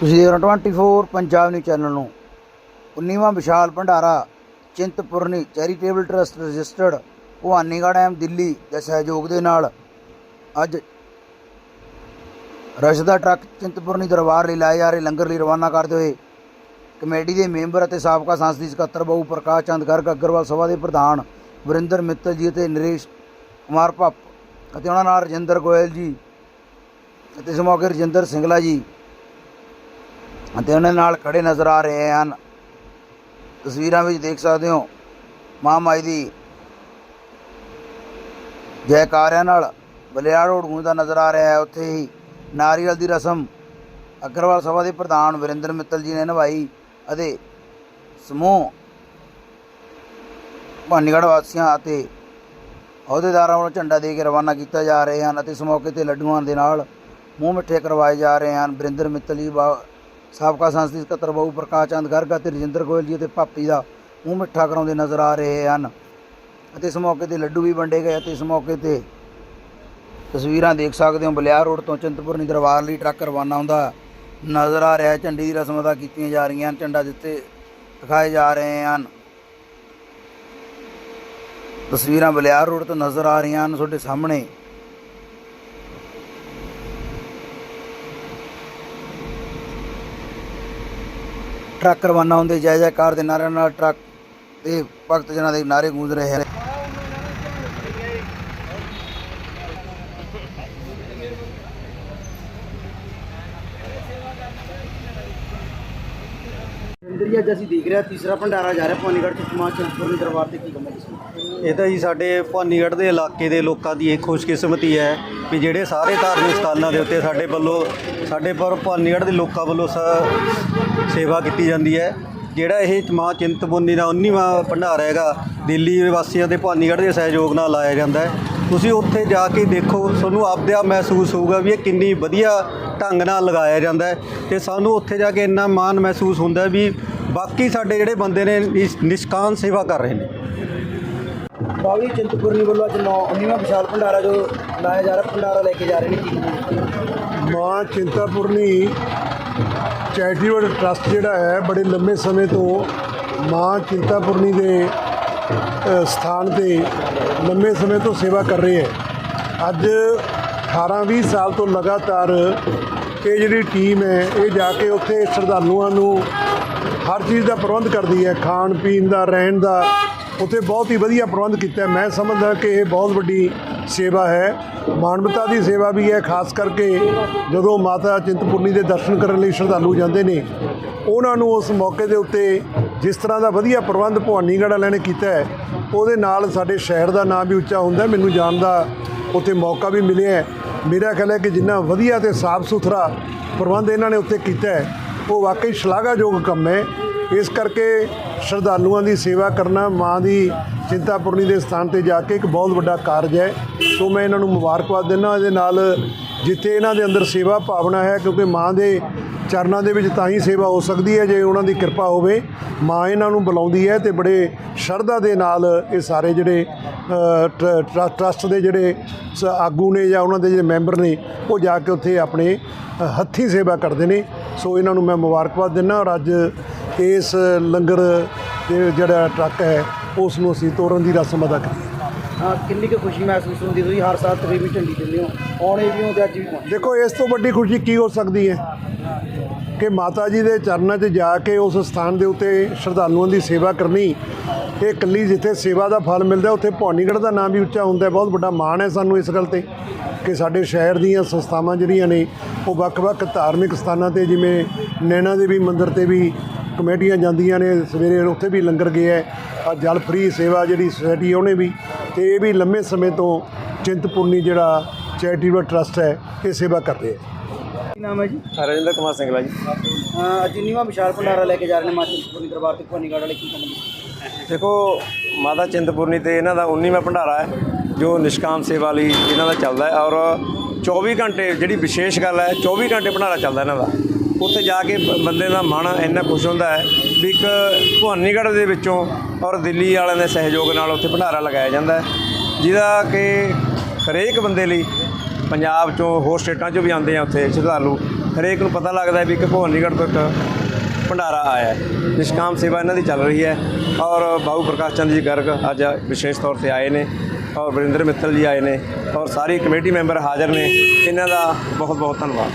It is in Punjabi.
ਤੁਸੀਂ ਦੇਖ ਰਹੇ ਹੋ 24 ਪੰਜਾਬ ਨਿਊਜ਼ ਚੈਨਲ ਨੂੰ। 19ਵਾਂ ਵਿਸ਼ਾਲ ਭੰਡਾਰਾ Chintpurni charitable trust registered, Bhawanigarh M, Delhi ਦੇ ਸਹਿਯੋਗ ਦੇ ਨਾਲ। ਅੱਜ ਰਸ਼ ਦਾ ਟਰੱਕ ਚਿੰਤਪੁਰਨੀ ਦਰਬਾਰ ਲਈ ਲਾਏ ਜਾ ਰਹੇ, ਲੰਗਰ ਲਈ ਰਵਾਨਾ ਕਰਦੇ ਹੋਏ। ਕਮੇਟੀ ਦੇ ਮੈਂਬਰ ਅਤੇ ਸਾਬਕਾ ਸੰਸਦੀ ਸਕੱਤਰ ਬਾਬੂ ਪ੍ਰਕਾਸ਼ ਚੰਦ ਗਰਗ ਅਗਰਵਾਲ, ਸਭਾ ਦੇ ਪ੍ਰਧਾਨ ਵਰਿੰਦਰ ਮਿੱਤਲ ਜੀ ਅਤੇ ਨਰੇਸ਼ ਕੁਮਾਰ ਭੱਪ ਅਤੇ ਉਹਨਾਂ ਨਾਲ ਰਜਿੰਦਰ ਗੋਇਲ ਜੀ ਅਤੇ ਇਸ ਮੌਕੇ ਰਜਿੰਦਰ ਸਿੰਗਲਾ ਜੀ। ਅਤੇ ਉਹਨਾਂ ਨਾਲ ਖੜੇ ਨਜ਼ਰ ਆ ਰਹੇ ਹਨ। ਤਸਵੀਰਾਂ ਵਿੱਚ ਦੇਖ ਸਕਦੇ ਹੋ, ਮਾਂ ਮਾਈ ਦੀ ਜੈਕਾਰਿਆਂ ਨਾਲ ਬਲਿਆੜ ਰੋਡ ਗੂੰਜਦਾ ਨਜ਼ਰ ਆ ਰਿਹਾ ਹੈ। ਉੱਥੇ ਹੀ ਨਾਰੀਅਲ ਦੀ ਰਸਮ ਅਗਰਵਾਲ ਸਭਾ ਦੇ ਪ੍ਰਧਾਨ ਵਰਿੰਦਰ ਮਿੱਤਲ ਜੀ ਨੇ ਨਿਭਾਈ ਅਤੇ ਸਮੂਹ ਭਾਨੀਗੜ੍ਹ ਵਾਸੀਆਂ ਅਤੇ ਅਹੁਦੇਦਾਰਾਂ ਵੱਲੋਂ ਝੰਡਾ ਦੇ ਕੇ ਰਵਾਨਾ ਕੀਤਾ ਜਾ ਰਹੇ ਹਨ ਅਤੇ ਇਸ ਮੌਕੇ ਤੇ ਲੱਡੂਆਂ ਦੇ ਨਾਲ ਮੂੰਹ ਮਿੱਠੇ ਕਰਵਾਏ ਜਾ ਰਹੇ ਹਨ। ਵਰਿੰਦਰ ਮਿੱਤਲ ਜੀ ਬਾ ਸਾਬਕਾ ਸੰਸਦੀ ਸਕੱਤਰ ਬਾਬੂ ਪ੍ਰਕਾਸ਼ ਚੰਦ ਗਰਗ ਅਤੇ ਰਜਿੰਦਰ ਗੋਇਲ ਜੀ ਅਤੇ ਭਾਪੀ ਦਾ ਮੂੰਹ ਮਿੱਠਾ ਕਰਾਉਂਦੇ ਨਜ਼ਰ ਆ ਰਹੇ ਹਨ। ਅਤੇ ਇਸ ਮੌਕੇ ਤੇ ਲੱਡੂ ਵੀ ਵੰਡੇ ਗਏ ਅਤੇ ਇਸ ਮੌਕੇ ਤੇ ਤਸਵੀਰਾਂ ਦੇਖ ਸਕਦੇ ਹੋ। ਬਲਿਆਰ ਰੋਡ ਤੋਂ ਚਿੰਤਪੁਰਨੀ ਦਰਬਾਰ ਲਈ ਟਰੱਕ ਰਵਾਨਾ ਹੁੰਦਾ ਨਜ਼ਰ ਆ ਰਿਹਾ ਹੈ। ਝੰਡੀ ਦੀ ਰਸਮ ਅਦਾ ਕੀਤੀਆਂ ਜਾ ਰਹੀਆਂ ਹਨ। ਝੰਡਾ ਦਿੱਤੇ ਦਿਖਾਏ ਜਾ ਰਹੇ ਹਨ। ਤਸਵੀਰਾਂ ਬਲਿਆਰ ਰੋਡ ਤੋਂ ਨਜ਼ਰ ਆ ਰਹੀਆਂ ਹਨ। ਤੁਹਾਡੇ ਸਾਹਮਣੇ ਟਰੱਕ ਰਵਾਨਾ ਹੁੰਦੇ ਜੈ ਜੈਕਾਰ ਦੇ ਨਾਰਿਆਂ ਨਾਲ ਟਰੱਕ ਤੇ ਭਗਤ ਜਨਾਂ ਦੇ ਨਾਰੇ ਗੂੰਜ ਰਹੇ ਹਨ। ਜੀ ਅੱਜ ਅਸੀਂ ਦੇਖ ਰਹੇ ਤੀਸਰਾ ਭੰਡਾਰਾ ਜਾ ਰਿਹਾ ਪੌਨੀਗੜ੍ਹ ਚ ਸਮਾਜ ਚੰਦਪੁਰਨੀ ਦਰਬਾਰ ਤੇ ਕੀ ਕਮਾ ਇਹ ਤਾਂ ਜੀ ਸਾਡੇ ਭਾਨੀਗੜ੍ਹ ਦੇ ਇਲਾਕੇ ਦੇ ਲੋਕਾਂ ਦੀ ਇੱਕ ਖੁਸ਼ਕਿਸਮਤੀ ਹੈ ਕਿ ਜਿਹੜੇ ਸਾਰੇ ਧਾਰਮਿਕ ਸਥਾਨਾਂ ਦੇ ਉੱਤੇ ਸਾਡੇ ਵੱਲੋਂ ਸਾਡੇ ਪਰ ਭਾਨੀਗੜ੍ਹ ਦੇ ਲੋਕਾਂ ਵੱਲੋਂ ਸ- ਸੇਵਾ ਕੀਤੀ ਜਾਂਦੀ ਹੈ। ਜਿਹੜਾ ਇਹ ਮਾਂ ਚਿੰਤਪੁਰਨੀ ਦਾ 19ਵਾਂ ਭੰਡਾਰਾ ਹੈਗਾ ਦਿੱਲੀ ਵਾਸੀਆਂ ਦੇ ਭਾਨੀਗੜ੍ਹ ਦੇ ਸਹਿਯੋਗ ਨਾਲ ਲਾਇਆ ਜਾਂਦਾ ਹੈ। ਤੁਸੀਂ ਉੱਥੇ ਜਾ ਕੇ ਦੇਖੋ ਤੁਹਾਨੂੰ ਆਪਦੇ ਆਪ ਮਹਿਸੂਸ ਹੋਊਗਾ ਵੀ ਇਹ ਕਿੰਨੀ ਵਧੀਆ ਢੰਗ ਨਾਲ ਲਗਾਇਆ ਜਾਂਦਾ ਹੈ। ਤੇ ਸਾਨੂੰ ਉੱਥੇ ਜਾ ਕੇ ਇੰਨਾ ਮਾਣ ਮਹਿਸੂਸ ਹੁੰਦਾ ਹੈ ਵੀ ਬਾਕੀ ਸਾਡੇ ਜਿਹੜੇ ਬੰਦੇ ਨੇ ਇਸ ਨਿਸ਼ਕਾਮ ਸੇਵਾ ਕਰ ਰਹੇ ਨੇ। ਬਾਬੀ ਚਿੰਤਪੁਰਨੀ ਵੱਲੋਂ ਅੱਜ 19ਵਾਂ ਵਿਸ਼ਾਲ ਭੰਡਾਰਾ ਜੋ ਲਾਇਆ ਜਾ ਰਿਹਾ ਭੰਡਾਰਾ ਲੈ ਕੇ ਜਾ ਰਹੇ ਨੇ। ਮਾਂ ਚਿੰਤਾਪੁਰਨੀ ਚੈਰੀਟੇਬਲ ਟਰਸਟ ਜਿਹੜਾ ਹੈ, ਬੜੇ ਲੰਮੇ ਸਮੇਂ ਤੋਂ ਮਾਂ ਚਿੰਤਾਪੁਰਨੀ ਦੇ ਸਥਾਨ ਤੇ ਲੰਮੇ ਸਮੇਂ ਤੋਂ ਸੇਵਾ ਕਰ ਰਹੇ ਹੈ। ਅੱਜ 18-20 ਸਾਲ ਤੋਂ ਲਗਾਤਾਰ ਇਹ ਜਿਹੜੀ ਟੀਮ ਹੈ, ਇਹ ਜਾ ਕੇ ਉੱਥੇ ਸ਼ਰਧਾਲੂਆਂ ਨੂੰ ਹਰ ਚੀਜ਼ ਦਾ ਪ੍ਰਬੰਧ ਕਰਦੀ ਹੈ। ਖਾਣ ਪੀਣ ਦਾ, ਰਹਿਣ ਦਾ, ਉੱਥੇ ਬਹੁਤ ਹੀ ਵਧੀਆ ਪ੍ਰਬੰਧ ਕੀਤਾ ਮੈਂ ਸਮਝਦਾ ਕਿ ਇਹ ਬਹੁਤ ਵੱਡੀ ਸੇਵਾ ਹੈ। ਮਾਨਵਤਾ ਦੀ ਸੇਵਾ ਵੀ ਹੈ। ਖਾਸ ਕਰਕੇ ਜਦੋਂ ਮਾਤਾ ਚਿੰਤਪੁਰਨੀ ਦੇ ਦਰਸ਼ਨ ਕਰਨ ਲਈ ਸ਼ਰਧਾਲੂ ਜਾਂਦੇ ਨੇ, ਉਹਨਾਂ ਨੂੰ ਉਸ ਮੌਕੇ ਦੇ ਉੱਤੇ ਜਿਸ ਤਰ੍ਹਾਂ ਦਾ ਵਧੀਆ ਪ੍ਰਬੰਧ ਭਵਾਨੀਗੜ੍ਹ ਵਾਲਿਆਂ ਨੇ ਕੀਤਾ ਹੈ, ਉਹਦੇ ਨਾਲ ਸਾਡੇ ਸ਼ਹਿਰ ਦਾ ਨਾਮ ਵੀ ਉੱਚਾ ਹੁੰਦਾ ਮੈਨੂੰ ਜਾਣ ਦਾ ਉੱਥੇ ਮੌਕਾ ਵੀ ਮਿਲਿਆ ਮੇਰਾ ਖਿਆਲ ਹੈ ਕਿ ਜਿੰਨਾ ਵਧੀਆ ਤੇ ਸਾਫ਼ ਸੁਥਰਾ ਪ੍ਰਬੰਧ ਇਹਨਾਂ ਨੇ ਉੱਥੇ ਕੀਤਾ ਹੈ, ਉਹ ਵਾਕਈ ਸ਼ਲਾਘਾਯੋਗ ਕੰਮ ਹੈ। ਇਸ ਕਰਕੇ ਸ਼ਰਧਾਲੂਆਂ ਦੀ ਸੇਵਾ ਕਰਨਾ, ਮਾਂ ਦੀ ਚਿੰਤਾਪੁਰਨੀ ਦੇ ਸਥਾਨ ਤੇ ਜਾ ਕੇ ਇੱਕ ਬਹੁਤ ਵੱਡਾ ਕਾਰਜ ਹੈ। ਸੋ ਮੈਂ ਇਹਨਾਂ ਨੂੰ ਮੁਬਾਰਕਬਾਦ ਦਿੰਦਾ ਇਹਦੇ ਨਾਲ ਜਿੱਥੇ ਇਹਨਾਂ ਦੇ ਅੰਦਰ ਸੇਵਾ ਭਾਵਨਾ ਹੈ ਕਿਉਂਕਿ ਮਾਂ ਦੇ ਚਰਨਾਂ ਦੇ ਵਿੱਚ ਤਾਂ ਹੀ ਸੇਵਾ ਹੋ ਸਕਦੀ ਹੈ ਜੇ ਉਹਨਾਂ ਦੀ ਕਿਰਪਾ ਹੋਵੇ। ਮਾਂ ਇਹਨਾਂ ਨੂੰ ਬੁਲਾਉਂਦੀ ਹੈ ਤੇ ਬੜੇ ਸ਼ਰਧਾ ਦੇ ਨਾਲ ਇਹ ਸਾਰੇ ਜਿਹੜੇ ਅ, ਟਰ- ਟਰ- ਟਰਸਟ ਦੇ ਜਿਹੜੇ ਸ- ਆਗੂ ਨੇ ਜਾਂ ਉਹਨਾਂ ਦੇ ਜਿਹੜੇ ਮੈਂਬਰ ਨੇ ਉਹ ਜਾ ਕੇ ਉੱਥੇ ਆਪਣੇ ਅ, ਹੱਥੀਂ ਸੇਵਾ ਕਰਦੇ ਨੇ। ਸੋ ਇਹਨਾਂ ਨੂੰ ਮੈਂ ਮੁਬਾਰਕਬਾਦ ਦਿੰਦਾ ਔਰ ਅੱਜ ਇਸ ਲੰਗਰ ਜਿਹੜਾ ਟਰੱਕ ਹੈ ਉਸ ਨੂੰ ਅਸੀਂ ਤੋੜਨ ਦੀ ਰਸਮ ਅਦਾ ਕੀਤੀ ਹਾਂ ਕਿੰਨੀ ਕੁ ਖੁਸ਼ੀ ਮਹਿਸੂਸ ਹੁੰਦੀ ਤੁਸੀਂ ਹਰ ਸਾਲ ਤਕਰੀਬਨ ਝੰਡੀ ਦਿੰਦੇ ਹੋ। ਆਉਣੇ ਵੀ ਹੋ ਤੇ ਅੱਜ ਵੀ ਪਹੁੰਚੇ ਦੇਖੋ ਇਸ ਤੋਂ ਵੱਡੀ ਖੁਸ਼ੀ ਕੀ ਹੋ ਸਕਦੀ ਹੈ? ਕਿ ਮਾਤਾ ਜੀ ਦੇ ਚਰਨਾਂ 'ਚ ਜਾ ਕੇ ਉਸ ਸਥਾਨ ਦੇ ਉੱਤੇ ਸ਼ਰਧਾਲੂਆਂ ਦੀ ਸੇਵਾ ਕਰਨੀ ਇਹ ਇਕੱਲੀ ਜਿੱਥੇ ਸੇਵਾ ਦਾ ਫਲ ਮਿਲਦਾ ਉੱਥੇ ਭਵਾਨੀਗੜ੍ਹ ਦਾ ਨਾਮ ਵੀ ਉੱਚਾ ਹੁੰਦਾ ਹੈ ਬਹੁਤ ਵੱਡਾ ਮਾਣ ਹੈ ਸਾਨੂੰ ਇਸ ਗੱਲ ਤੇ ਕਿ ਸਾਡੇ ਸ਼ਹਿਰ ਦੀਆਂ ਸੰਸਥਾਵਾਂ ਜਿਹੜੀਆਂ ਨੇ ਉਹ ਵੱਖ-ਵੱਖ ਧਾਰਮਿਕ ਸਥਾਨਾਂ ਤੇ ਜਿਵੇਂ ਨੈਣਾ ਦੇਵੀ ਮੰਦਿਰ ਤੇ ਵੀ ਕਮੇਟੀਆਂ ਜਾਂਦੀਆਂ ਨੇ ਸਵੇਰੇ ਉੱਥੇ ਵੀ ਲੰਗਰ ਗਿਆ ਹੈ। ਜਲ ਫਰੀ ਸੇਵਾ ਜਿਹੜੀ ਸੁਸਾਇਟੀ ਉਹਨੇ ਵੀ ਤੇ ਇਹ ਵੀ ਲੰਮੇ ਸਮੇਂ ਤੋਂ ਚਿੰਤਪੁਰਨੀ ਜਿਹੜਾ ਚੈਰੀਟੇਬਲ ਟਰਸਟ ਹੈ ਇਹ ਸੇਵਾ ਕਰ ਰਹੇ ਹੈ। ਕੀ ਨਾਮ ਹੈ ਜੀ? ਰਜਿੰਦਰ ਕੁਮਾਰ ਸਿੰਘਲਾ ਜੀ। ਅੱਜ 19ਵਾਂ ਵਿਸ਼ਾਲ ਭੰਡਾਰਾ ਲੈ ਕੇ ਜਾ ਰਹੇ ਨੇ ਮਾਂ ਚਿੰਤਪੁਰਨੀ ਦਰਬਾਰ ਤੇ ਭਵਾਨੀਗੜ੍ਹ ਵਾਲੇ ਕੀ ਕਮਾ ਦੇਖੋ ਮਾਤਾ ਚਿੰਤਪੁਰਨੀ ਤੇ ਇਹਨਾਂ ਦਾ 19ਵਾਂ ਭੰਡਾਰਾ ਹੈ ਜੋ ਨਿਸ਼ਕਾਮ ਸੇਵਾ ਲਈ ਇਹਨਾਂ ਦਾ ਚੱਲਦਾ ਹੈ ਔਰ 24 ਘੰਟੇ ਜਿਹੜੀ ਵਿਸ਼ੇਸ਼ ਗੱਲ ਹੈ 24 ਘੰਟੇ ਭੰਡਾਰਾ ਚੱਲਦਾ ਇਹਨਾਂ ਦਾ। ਉੱਥੇ ਜਾ ਕੇ ਬੰਦੇ ਦਾ ਮਨ ਇੰਨਾ ਖੁਸ਼ ਹੁੰਦਾ ਹੈ ਵੀ ਇੱਕ ਭਵਾਨੀਗੜ੍ਹ ਦੇ ਵਿੱਚੋਂ ਔਰ ਦਿੱਲੀ ਵਾਲਿਆਂ ਦੇ ਸਹਿਯੋਗ ਨਾਲ ਉੱਥੇ ਭੰਡਾਰਾ ਲਗਾਇਆ ਜਾਂਦਾ ਹੈ, ਜਿਹਦਾ ਕਿ ਹਰੇਕ ਬੰਦੇ ਲਈ ਪੰਜਾਬ ਚੋਂ ਹੋਰ ਸਟੇਟਾਂ ਚੋਂ ਵੀ ਆਉਂਦੇ ਆ ਉੱਥੇ ਸ਼ਰਧਾਲੂ, ਹਰੇਕ ਨੂੰ ਪਤਾ ਲੱਗਦਾ ਵੀ ਕਿ ਭਵਾਨੀਗੜ੍ਹ ਤੋਂ ਇੱਕ ਭੰਡਾਰਾ ਆਇਆ ਹੈ, ਨਿਸ਼ਕਾਮ ਸੇਵਾ ਇਹਨਾਂ ਦੀ ਚੱਲ ਰਹੀ ਹੈ ਔਰ ਬਾਬੂ ਪ੍ਰਕਾਸ਼ ਚੰਦ ਜੀ ਗਰਗ ਅੱਜ ਵਿਸ਼ੇਸ਼ ਤੌਰ ਤੇ ਆਏ ਨੇ ਔਰ ਵਰਿੰਦਰ ਮਿੱਤਲ ਜੀ ਆਏ ਨੇ ਔਰ ਸਾਰੀ ਕਮੇਟੀ ਮੈਂਬਰ ਹਾਜ਼ਰ ਨੇ, ਇਹਨਾਂ ਦਾ ਬਹੁਤ ਬਹੁਤ ਧੰਨਵਾਦ।